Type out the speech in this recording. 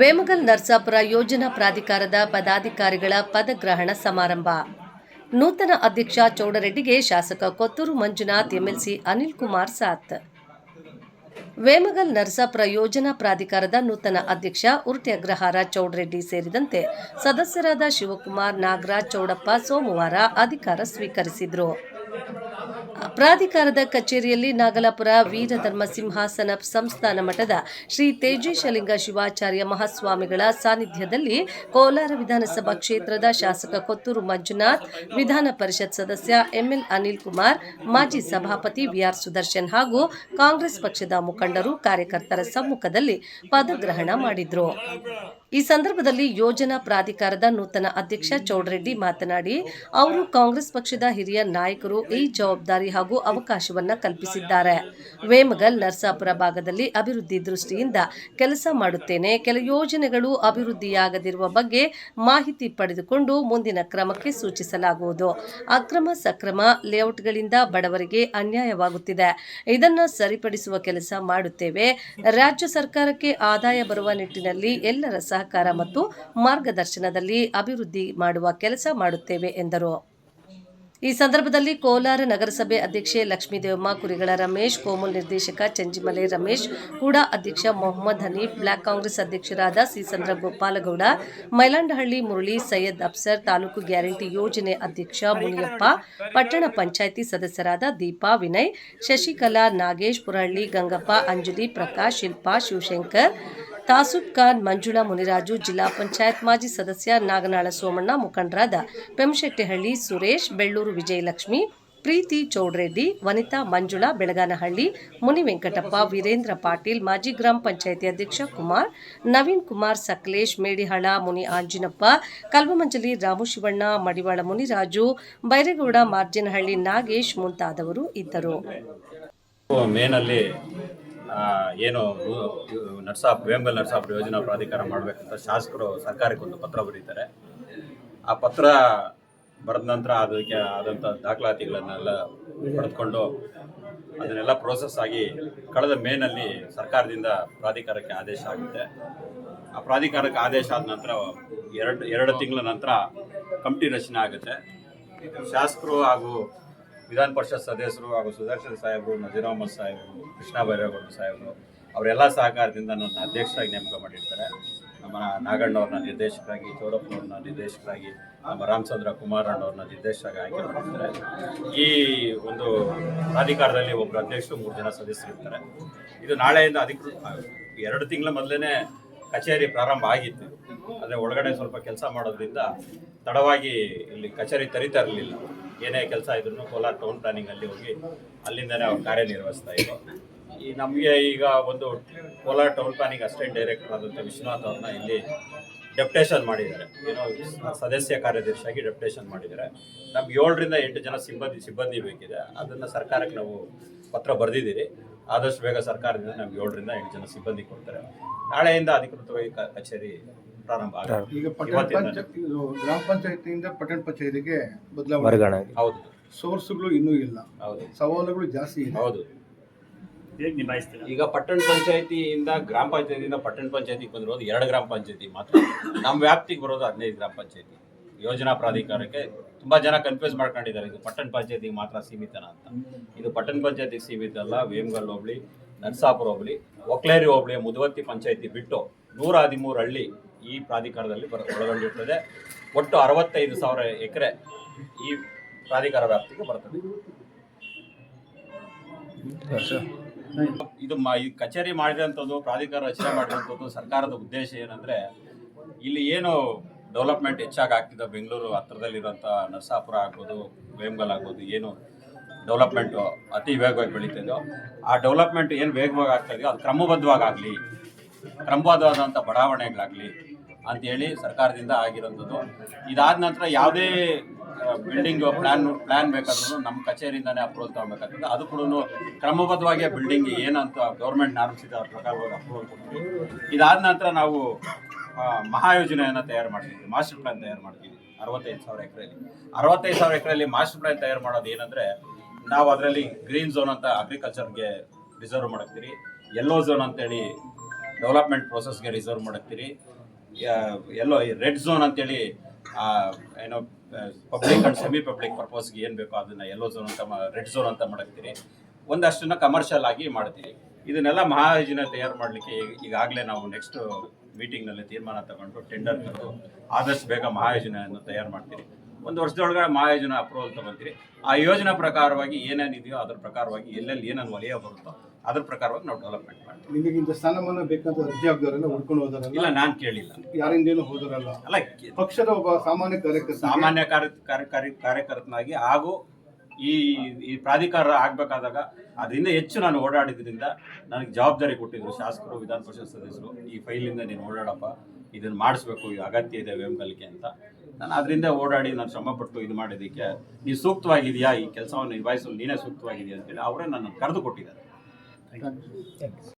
ವೇಮಗಲ್ ನರ್ಸಾಪುರ ಯೋಜನಾ ಪ್ರಾಧಿಕಾರದ ಪದಾಧಿಕಾರಿಗಳ ಪದಗ್ರಹಣ ಸಮಾರಂಭ. ನೂತನ ಅಧ್ಯಕ್ಷ ಚೌಡರೆಡ್ಡಿಗೆ ಶಾಸಕ ಕೊತ್ತೂರು ಮಂಜುನಾಥ್, ಎಂಎಲ್ಸಿ ಅನಿಲ್ ಕುಮಾರ್ ಸಾತ್ ವೇಮಗಲ್ ನರಸಾಪುರ ಯೋಜನಾ ಪ್ರಾಧಿಕಾರದ ನೂತನ ಅಧ್ಯಕ್ಷ ಉರ್ಟಿ ಅಗ್ರಹಾರ ಚೌಡರೆಡ್ಡಿ ಸೇರಿದಂತೆ ಸದಸ್ಯರಾದ ಶಿವಕುಮಾರ್ ನಾಗರಾಜ್ ಚೌಡಪ್ಪ ಸೋಮವಾರ ಅಧಿಕಾರ ಸ್ವೀಕರಿಸಿದರು. ಪ್ರಾಧಿಕಾರದ ಕಚೇರಿಯಲ್ಲಿ ನಾಗಲಾಪುರ ವೀರಧರ್ಮ ಸಿಂಹಾಸನ ಸಂಸ್ಥಾನ ಮಠದ ಶ್ರೀ ತೇಜೇಶಲಿಂಗ ಶಿವಾಚಾರ್ಯ ಮಹಾಸ್ವಾಮಿಗಳ ಸಾನ್ನಿಧ್ಯದಲ್ಲಿ ಕೋಲಾರ ವಿಧಾನಸಭಾ ಕ್ಷೇತ್ರದ ಶಾಸಕ ಕೊತ್ತೂರು ಮಂಜುನಾಥ್, ವಿಧಾನ ಪರಿಷತ್ ಸದಸ್ಯ ಎಂಎಲ್ ಅನಿಲ್ ಕುಮಾರ್, ಮಾಜಿ ಸಭಾಪತಿ ವಿಆರ್ ಸುದರ್ಶನ್ ಹಾಗೂ ಕಾಂಗ್ರೆಸ್ ಪಕ್ಷದ ಮುಖಂಡರು ಕಾರ್ಯಕರ್ತರ ಸಮ್ಮುಖದಲ್ಲಿ ಪದಗ್ರಹಣ ಮಾಡಿದ್ರು. ಈ ಸಂದರ್ಭದಲ್ಲಿ ಯೋಜನಾ ಪ್ರಾಧಿಕಾರದ ನೂತನ ಅಧ್ಯಕ್ಷ ಚೌಡರೆಡ್ಡಿ ಮಾತನಾಡಿ, ಅವರು ಕಾಂಗ್ರೆಸ್ ಪಕ್ಷದ ಹಿರಿಯ ನಾಯಕರು ಈ ಜವಾಬ್ದಾರಿ ಹಾಗೂ ಅವಕಾಶವನ್ನ ಕಲ್ಪಿಸಿದ್ದಾರೆ. ವೇಮಗಲ್ ನರ್ಸಾಪುರ ಭಾಗದಲ್ಲಿ ಅಭಿವೃದ್ಧಿ ದೃಷ್ಟಿಯಿಂದ ಕೆಲಸ ಮಾಡುತ್ತೇನೆ, ಕೆಲ ಯೋಜನೆಗಳು ಅಭಿವೃದ್ಧಿಯಾಗದಿರುವ ಬಗ್ಗೆ ಮಾಹಿತಿ ಪಡೆದುಕೊಂಡು ಮುಂದಿನ ಕ್ರಮಕ್ಕೆ ಸೂಚಿಸಲಾಗುವುದು. ಅಕ್ರಮ ಸಕ್ರಮ ಲೇಔಟ್ಗಳಿಂದ ಬಡವರಿಗೆ ಅನ್ಯಾಯವಾಗುತ್ತಿದೆ. ಇದನ್ನು ಸರಿಪಡಿಸುವ ಕೆಲಸ ಮಾಡುತ್ತೇವೆ. ರಾಜ್ಯ ಸರ್ಕಾರಕ್ಕೆ ಆದಾಯ ಬರುವ ನಿಟ್ಟಿನಲ್ಲಿ ಎಲ್ಲರ ಸಹಕಾರ ಮತ್ತು ಮಾರ್ಗದರ್ಶನದಲ್ಲಿ ಅಭಿವೃದ್ಧಿ ಮಾಡುವ ಕೆಲಸ ಮಾಡುತ್ತೇವೆ ಎಂದರು. ಈ ಸಂದರ್ಭದಲ್ಲಿ ಕೋಲಾರ ನಗರಸಭೆ ಅಧ್ಯಕ್ಷೆ ಲಕ್ಷ್ಮೀದೇವಮ್ಮ ಕುರಿಗಳ ರಮೇಶ್ ಕೋಮುಲ್ ನಿರ್ದೇಶಕ ಚಂಜಿಮಲೆ ರಮೇಶ್, ಕೂಡ ಅಧ್ಯಕ್ಷ ಮೊಹಮ್ಮದ್ ಹನೀಫ್, ಬ್ಲಾಕ್ ಕಾಂಗ್ರೆಸ್ ಅಧ್ಯಕ್ಷರಾದ ಸಿಸಂದ್ರ ಗೋಪಾಲಗೌಡ ಮೈಲಾಂಡಹಳ್ಳಿ ಮುರಳಿ ಸೈಯದ್ ಅಫ್ಸರ್, ತಾಲೂಕು ಗ್ಯಾರಂಟಿ ಯೋಜನೆ ಅಧ್ಯಕ್ಷ ಮುನಿಯಪ್ಪ, ಪಟ್ಟಣ ಪಂಚಾಯಿತಿ ಸದಸ್ಯರಾದ ದೀಪಾ ವಿನಯ್, ಶಶಿಕಲಾ ನಾಗೇಶ್, ಪುರಹಳ್ಳಿ ಗಂಗಪ್ಪ, ಅಂಜಲಿ ಪ್ರಕಾಶ್, ಶಿಲ್ಪಾ ಶಿವಶಂಕರ್ ತಾಸುಫ್ ಖಾನ್, ಮಂಜುಳಾ ಮುನಿರಾಜು, ಜಿಲ್ಲಾ ಪಂಚಾಯತ್ ಮಾಜಿ ಸದಸ್ಯ ನಾಗನಾಳ ಸೋಮಣ್ಣ, ಮುಖಂಡರಾದ ಪೆಂಶೆಟ್ಟಿಹಳ್ಳಿ ಸುರೇಶ್, ಬೆಳ್ಳೂರು ವಿಜಯಲಕ್ಷ್ಮಿ, ಪ್ರೀತಿ ಚೌಡ್ರೆಡ್ಡಿ, ವನಿತಾ ಮಂಜುಳಾ, ಬೆಳಗಾನಹಳ್ಳಿ, ಮುನಿ ವೆಂಕಟಪ್ಪ, ವೀರೇಂದ್ರ ಪಾಟೀಲ್, ಮಾಜಿ ಗ್ರಾಮ ಪಂಚಾಯಿತಿ ಅಧ್ಯಕ್ಷ ಕುಮಾರ್, ನವೀನ್ ಕುಮಾರ್ ಸಕಲೇಶ್, ಮೇಡಿಹಳ, ಮುನಿ ಆಂಜಿನಪ್ಪ, ಕಲ್ವಮಂಜಲಿ ರಾಮು ಶಿವಣ್ಣ, ಮಡಿವಾಳ ಮುನಿರಾಜು, ಬೈರೇಗೌಡ, ಮಾರ್ಜಿನಹಳ್ಳಿ ನಾಗೇಶ್ ಮುಂತಾದವರು ಇದ್ದರು. ಏನು ನರ್ಸಾಪ್ ವೇಂಬಲ್ ನರ್ಸಾಪ್ ಯೋಜನಾ ಪ್ರಾಧಿಕಾರ ಮಾಡಬೇಕಂತ ಶಾಸಕರು ಸರ್ಕಾರಕ್ಕೆ ಒಂದು ಪತ್ರ ಬರೀತಾರೆ. ಆ ಪತ್ರ ಬರೆದ ನಂತರ ಅದಕ್ಕೆ ಆದಂಥ ದಾಖಲಾತಿಗಳನ್ನೆಲ್ಲ ಪಡೆದುಕೊಂಡು ಅದನ್ನೆಲ್ಲ ಪ್ರೋಸೆಸ್ ಆಗಿ ಕಳೆದ ಮೇನಲ್ಲಿ ಸರ್ಕಾರದಿಂದ ಪ್ರಾಧಿಕಾರಕ್ಕೆ ಆದೇಶ ಆಗುತ್ತೆ. ಆ ಪ್ರಾಧಿಕಾರಕ್ಕೆ ಆದೇಶ ಆದ ನಂತರ ಎರಡು ಎರಡು ತಿಂಗಳ ನಂತರ ಕಮಿಟಿ ರಚನೆ ಆಗುತ್ತೆ. ಶಾಸಕರು ಹಾಗೂ ವಿಧಾನ ಪರಿಷತ್ ಸದಸ್ಯರು ಹಾಗೂ ಸುದರ್ಶನ್ ಸಾಹೇಬರು ನಜೀರ್ ಸಾಹೇಬರು, ಕೃಷ್ಣ ಬೈರೇಗೌಡ ಸಾಹೇಬರು, ಅವರೆಲ್ಲ ಸಹಕಾರದಿಂದ ನನ್ನ ಅಧ್ಯಕ್ಷರಾಗಿ ನೇಮಕ ಮಾಡಿರ್ತಾರೆ. ನಮ್ಮ ನಾಗಣ್ಣವ್ರನ್ನ ನಿರ್ದೇಶಕರಾಗಿ, ಚೌಡಪ್ಪನವ್ರನ್ನ ನಿರ್ದೇಶಕರಾಗಿ, ನಮ್ಮ ರಾಮಚಂದ್ರ ಕುಮಾರಣ್ಣವ್ರನ್ನ ನಿರ್ದೇಶಕರಾಗಿ ಆಯ್ಕೆ ಮಾಡಿರ್ತಾರೆ ಈ ಒಂದು ಪ್ರಾಧಿಕಾರದಲ್ಲಿ ಒಬ್ಬರು ಅಧ್ಯಕ್ಷರು, ಮೂರು ಜನ ಸದಸ್ಯರು ಇರ್ತಾರೆ. ಇದು ನಾಳೆಯಿಂದ ಅಧಿಕೃತ, ಎರಡು ತಿಂಗಳ ಮೊದಲೇ ಕಚೇರಿ ಪ್ರಾರಂಭ ಆಗಿತ್ತು. ಆದರೆ ಒಳಗಡೆ ಸ್ವಲ್ಪ ಕೆಲಸ ಮಾಡೋದ್ರಿಂದ ತಡವಾಗಿ ಇಲ್ಲಿ ಕಚೇರಿ ತರಿತಾ ಇರಲಿಲ್ಲ. ಏನೇ ಕೆಲಸ ಇದ್ರೂ ಕೋಲಾರ ಟೌನ್ ಪ್ಲಾನಿಂಗಲ್ಲಿ ಹೋಗಿ ಅಲ್ಲಿಂದನೇ ಅವ್ರು ಕಾರ್ಯನಿರ್ವಹಿಸ್ತಾ ಇದ್ರು. ಈ ನಮಗೆ ಈಗ ಒಂದು Kolar town planning assistant director ಆದಂಥ ವಿಶ್ವನಾಥ್ ಅವ್ರನ್ನ ಇಲ್ಲಿ ಡೆಪ್ಟೇಷನ್ ಮಾಡಿದ್ದಾರೆ. ಏನೋ ಸದಸ್ಯ ಕಾರ್ಯದರ್ಶಿಯಾಗಿ ಡೆಪ್ಟೇಷನ್ ಮಾಡಿದ್ದಾರೆ. ನಮ್ಗೆ ಏಳರಿಂದ ಎಂಟು ಜನ ಸಿಬ್ಬಂದಿ ಸಿಬ್ಬಂದಿ ಬೇಕಿದೆ. ಅದನ್ನು ಸರ್ಕಾರಕ್ಕೆ ನಾವು ಪತ್ರ ಬರೆದಿದ್ದೀರಿ. ಆದಷ್ಟು ಬೇಗ ಸರ್ಕಾರದಿಂದ ನಮ್ಗೆ ಏಳರಿಂದ ಎಂಟು ಜನ ಸಿಬ್ಬಂದಿ ಕೊಡ್ತಾರೆ. ನಾಳೆಯಿಂದ ಅಧಿಕೃತವಾಗಿ ಕಚೇರಿ ಪ್ರಾರಂಭ ಆಗುತ್ತೆ ಈಗ ಪಟ್ಟಣ. ಪಂಚಾಯತ್ ಇದು ಗ್ರಾಮ ಪಂಚಾಯತಿಯಿಂದ ಪಟ್ಟಣ ಪಂಚಾಯತಿಗೆ ಬದಲಾವಣೆ ವರ್ಗಾವಣೆ ಹೌದು. ಸೋರ್ಸ್ಗಳು ಇನ್ನೂ ಇಲ್ಲ. ಹೌದು. ಸವಾಲುಗಳು ಜಾಸ್ತಿ ಇದೆ. ಹೌದು. ಹೇಗೆ ನಿಭಾಯಿಸ್ತೀರಾ? ಈಗ ಪಟ್ಟಣ ಪಂಚಾಯತಿಯಿಂದ ಗ್ರಾಮ ಪಂಚಾಯತಿಯಿಂದ ಪಟ್ಟಣ ಪಂಚಾಯತಿಗೆ ಬಂದಿರೋದು ಎರಡು ಗ್ರಾಮ ಪಂಚಾಯತಿ ಮಾತ್ರ. ನಮ್ಮ ವ್ಯಾಪ್ತಿಗೆ ಬರೋದು ಹದಿನೈದು ಗ್ರಾಮ ಪಂಚಾಯತಿ. ಯೋಜನಾ ಪ್ರಾಧಿಕಾರಕ್ಕೆ ತುಂಬಾ ಜನ ಕನ್ಫ್ಯೂಸ್ ಮಾಡ್ಕೊಂಡಿದ್ದಾರೆ. ಇದು ಪಟ್ಟಣ ಪಂಚಾಯತಿಗೆ ಮಾತ್ರ ಸೀಮಿತನ ಅಂತ. ಇದು ಪಟ್ಟಣ ಪಂಚಾಯತಿಗೆ ಸೀಮಿತ ಅಲ್ಲ. ವೇಮಗಲ್ ಹೋಬಳಿ ನರ್ಸಾಪುರ ಹೋಬಳಿ ಒಕ್ಲೇರಿ ಹೋಬಳಿ ಮುದುವತ್ತಿ ಪಂಚಾಯತಿ ಬಿಟ್ಟು ನೂರ ಹದಿಮೂರು ಹಳ್ಳಿ ಈ ಪ್ರಾಧಿಕಾರದಲ್ಲಿ ಬರ ಒಳಗೊಂಡಿರ್ತದೆ. ಒಟ್ಟು ಅರವತ್ತೈದು ಸಾವಿರ ಎಕರೆ ಈ ಪ್ರಾಧಿಕಾರ ವ್ಯಾಪ್ತಿಗೆ ಬರ್ತದೆ. ಇದು ಈ ಕಚೇರಿ ಮಾಡಿದಂಥದ್ದು, ಪ್ರಾಧಿಕಾರ ರಚನೆ ಮಾಡಿದಂಥದ್ದು ಸರ್ಕಾರದ ಉದ್ದೇಶ ಏನಂದ್ರೆ, ಇಲ್ಲಿ ಏನು ಡೆವಲಪ್ಮೆಂಟ್ ಹೆಚ್ಚಾಗಿ ಆಗ್ತಿದೆ, ಬೆಂಗಳೂರು ಹತ್ರದಲ್ಲಿರುವಂಥ ನರಸಾಪುರ ಆಗ್ಬೋದು, ವೇಮಗಲ್ ಆಗ್ಬೋದು, ಏನು ಡೆವಲಪ್ಮೆಂಟು ಅತಿ ವೇಗವಾಗಿ ಬೆಳೀತಿದೆಯೋ ಆ ಡೆವಲಪ್ಮೆಂಟ್ ಏನು ವೇಗವಾಗಿ ಆಗ್ತಾ ಇದೆಯೋ, ಅದು ಕ್ರಮಬದ್ಧವಾಗಿ ಆಗಲಿ, ಕ್ರಮಬದ್ಧವಾದಂಥ ಬಡಾವಣೆಗಳಾಗಲಿ ಅಂತೇಳಿ ಸರ್ಕಾರದಿಂದ ಆಗಿರೋಂಥದ್ದು. ಇದಾದ ನಂತರ ಯಾವುದೇ ಬಿಲ್ಡಿಂಗ್ ಪ್ಲಾನ್ ಪ್ಲಾನ್ ಬೇಕಾದ್ರೂ ನಮ್ಮ ಕಚೇರಿಯಿಂದನೇ ಅಪ್ರೂವಲ್ ತೊಗೊಬೇಕಾಗ್ತದೆ ಅದು ಕೂಡ ಕ್ರಮಬದ್ಧವಾಗಿ ಬಿಲ್ಡಿಂಗ್ ಏನಂತ ಗೌರ್ಮೆಂಟ್ ನಾರ್ಮ್ಸ್ ಇದೆ ಅದ್ರ ಅಪ್ರೂವಲ್ ಕೊಡ್ತೀವಿ. ಇದಾದ ನಂತರ ನಾವು ಮಹಾಯೋಜನೆಯನ್ನು ತಯಾರು ಮಾಡ್ತೀವಿ ಮಾಸ್ಟರ್ ಪ್ಲಾನ್ ತಯಾರು ಮಾಡ್ತೀವಿ ಅರವತ್ತೈದು ಸಾವಿರ ಎಕರೆಯಲ್ಲಿ. ಅರವತ್ತೈದು ಸಾವಿರ ಎಕರೆಯಲ್ಲಿ ಮಾಸ್ಟರ್ ಪ್ಲಾನ್ ತಯಾರು ಮಾಡೋದು ಏನಂದರೆ, ನಾವು ಅದರಲ್ಲಿ ಗ್ರೀನ್ ಝೋನ್ ಅಂತ ಅಗ್ರಿಕಲ್ಚರ್ಗೆ ರಿಸರ್ವ್ ಮಾಡ್ತೀರಿ ಯೆಲ್ಲೋ ಝೋನ್ ಅಂತೇಳಿ ಡೆವಲಪ್ಮೆಂಟ್ ಪ್ರೋಸೆಸ್ಗೆ ರಿಸರ್ವ್ ಮಾಡತ್ತೀರಿ ಎಲ್ಲೋ ರೆಡ್ ಝೋನ್ ಅಂತೇಳಿ ಏನೋ ಪಬ್ಲಿಕ್ ಅಂಡ್ ಸೆಮಿ ಪಬ್ಲಿಕ್ ಪರ್ಪಸ್ಗೆ ಏನು ಬೇಕೋ ಅದನ್ನ ಎಲ್ಲೋ ಝೋನ್ ಅಂತ ರೆಡ್ ಝೋನ್ ಅಂತ ಮಾಡತ್ತೀರಿ ಒಂದಷ್ಟನ್ನ ಕಮರ್ಷಿಯಲ್ ಆಗಿ ಮಾಡ್ತೀವಿ ಇದನ್ನೆಲ್ಲ ಮಹಾಯೋಜನೆ ತಯಾರು ಮಾಡಲಿಕ್ಕೆ ಈಗಾಗಲೇ ನಾವು ನೆಕ್ಸ್ಟ್ ಮೀಟಿಂಗ್ನಲ್ಲಿ ತೀರ್ಮಾನ ತಗೊಂಡು ಟೆಂಡರ್ ತಂದು, ಆದಷ್ಟು ಬೇಗ ಮಹಾಯೋಜನೆಯನ್ನು ತಯಾರು ಮಾಡ್ತೀವಿ ಒಂದು ವರ್ಷದೊಳಗಡೆ ಮಹಾಯೋಜನೆ ಅಪ್ರೂವಲ್ ತಗೊಂತೀರಿ. ಆ ಯೋಜನೆ ಪ್ರಕಾರವಾಗಿ ಏನೇನಿದೆಯೋ ಅದ್ರ ಪ್ರಕಾರವಾಗಿ ಎಲ್ಲೆಲ್ಲಿ ಏನೇನು ವಲಯ ಬರುತ್ತೋ ಅದ್ರ ಪ್ರಕಾರವಾಗಿ ನಾವು ಡೆವಲಪ್ಮೆಂಟ್ ಮಾಡ್ತೀವಿ. ನಿಮಗೆ ಇಂಥ ಸ್ಥಾನಮಾನ ಬೇಕಂತ ಅರ್ಜಿ ಹಾಕಿದವರೆಲ್ಲ ಹುಡ್ಕೊಂಡು ಹೋದಾರಲ್ಲ ಇಲ್ಲ ನಾನು ಕೇಳಿಲ್ಲ. ಯಾರಿಂದೇನು ಹೋದರಲ್ಲ ಅಲ್ಲ ಪಕ್ಷದ ಒಬ್ಬ ಸಾಮಾನ್ಯ ಕಾರ್ಯಕರ್ತ ಸಾಮಾನ್ಯ ಕಾರ್ಯ ಕಾರ್ಯ ಕಾರ್ಯ- ಕಾರ್ಯಕರ್ತನಾಗಿ ಹಾಗೂ ಈ ಈ ಪ್ರಾಧಿಕಾರ ಆಗ್ಬೇಕಾದಾಗ ಅದರಿಂದ ಹೆಚ್ಚು ನಾನು ಓಡಾಡಿದ್ರಿಂದ ನನಗೆ ಜವಾಬ್ದಾರಿ ಕೊಟ್ಟಿದ್ರು ಶಾಸಕರು ವಿಧಾನ ಪರಿಷತ್ ಸದಸ್ಯರು ಈ ಫೈಲಿಂದ ನೀನು ಓಡಾಡಪ್ಪ ಇದನ್ನು ಮಾಡಿಸ್ಬೇಕು ಈ ಅಗತ್ಯ ಇದೆ ವೇಮಗಲಿಕೆ ಅಂತ. ನಾನು ಅದರಿಂದ ಓಡಾಡಿ ನಾನು ಶ್ರಮಪಟ್ಟು ಇದು ಮಾಡಿದ್ದಕ್ಕೆ ನೀನು ಸೂಕ್ತವಾಗಿದೆಯಾ ಈ ಕೆಲಸವನ್ನು ನಿಭಾಯಿಸಲು ನೀನೇ ಸೂಕ್ತವಾಗಿದೆಯಾ ಅಂತೇಳಿ ಅವರೇ ನನ್ನ ಕರೆದು ಕೊಟ್ಟಿದ್ದಾರೆ Thank you.